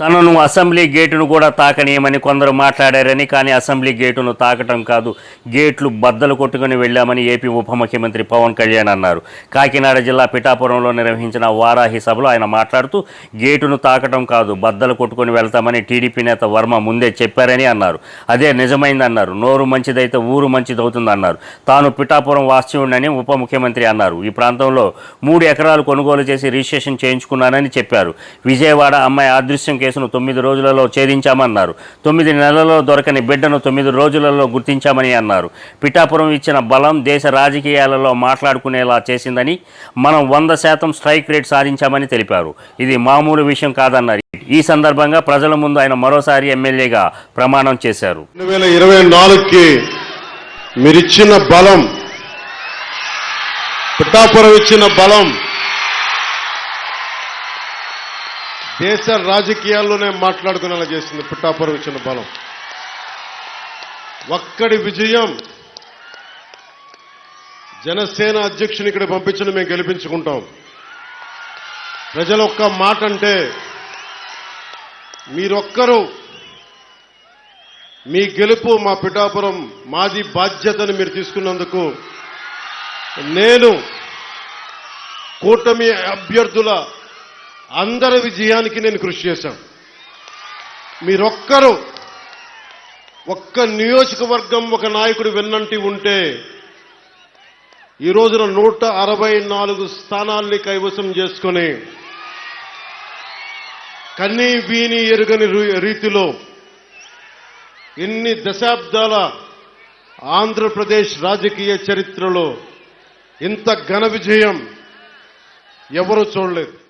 తనను అసెంబ్లీ గేటును కూడా తాకనీయమని కొందరు మాట్లాడారని కానీ అసెంబ్లీ గేటును తాకటం కాదు గేట్లు బద్దలు కొట్టుకుని వెళ్ళామని ఏపీ ఉప ముఖ్యమంత్రి పవన్ కళ్యాణ్ అన్నారు. కాకినాడ జిల్లా పిఠాపురంలో నిర్వహించిన వారాహి సభలో ఆయన మాట్లాడుతూ గేటును తాకటం కాదు బద్దలు కొట్టుకుని వెళ్తామని టీడీపీ నేత వర్మ ముందే చెప్పారని అన్నారు. అదే నిజమైందన్నారు నోరు మంచిదైతే ఊరు మంచిదవుతుందన్నారు. తాను పిఠాపురం వాస్తవుడని ఉప ముఖ్యమంత్రి అన్నారు. ఈ ప్రాంతంలో మూడు ఎకరాలు కొనుగోలు చేసి రిజిస్ట్రేషన్ చేయించుకున్నానని చెప్పారు. విజయవాడ అమ్మాయి అదృశ్యం కేసును తొమ్మిది రోజులలో ఛేదించామన్నారు. తొమ్మిది నెలల్లో దొరకని బిడ్డను తొమ్మిది రోజులలో గుర్తించామని అన్నారు. పిఠాపురం ఇచ్చిన బలం దేశ రాజకీయాలలో మాట్లాడుకునేలా చేసిందని మనం వంద శాతం స్ట్రైక్ రేట్ సాధించామని తెలిపారు. ఇది మామూలు విషయం కాదన్నారు. ఈ సందర్భంగా ప్రజల ముందు ఆయన మరోసారి ఎమ్మెల్యేగా ప్రమాణం చేశారు. రెండు వేల ఇరవై నాలుగుకి మీరిచ్చిన బలం పిఠాపురం ఇచ్చిన బలం దేశ రాజకీయాల్లోనే మాట్లాడుకునేలా చేసింది పుట్టాపురం ఇచ్చిన బలం. ఒక్కడి విజయం జనసేన అధ్యక్షుని ఇక్కడ పంపించిన మేము గెలిపించుకుంటాం. ప్రజలు ఒక్క మాట అంటే మీరొక్కరు మీ గెలుపు మా పిఠాపురం మాది బాధ్యతని మీరు తీసుకున్నందుకు నేను కూటమి అభ్యర్థుల అందరి విజయానికి నేను కృషి చేశాను. మీరొక్కరు ఒక్క నియోజకవర్గం ఒక నాయకుడు విన్నంటి ఉంటే ఈ రోజున నూట అరవై నాలుగు స్థానాల్ని కైవసం చేసుకొని కన్నీ వీని ఎరుగని రీ- రీతిలో ఇన్ని దశాబ్దాల ఆంధ్రప్రదేశ్ రాజకీయ చరిత్రలో ఇంత ఘన విజయం ఎవరు చూడలేదు.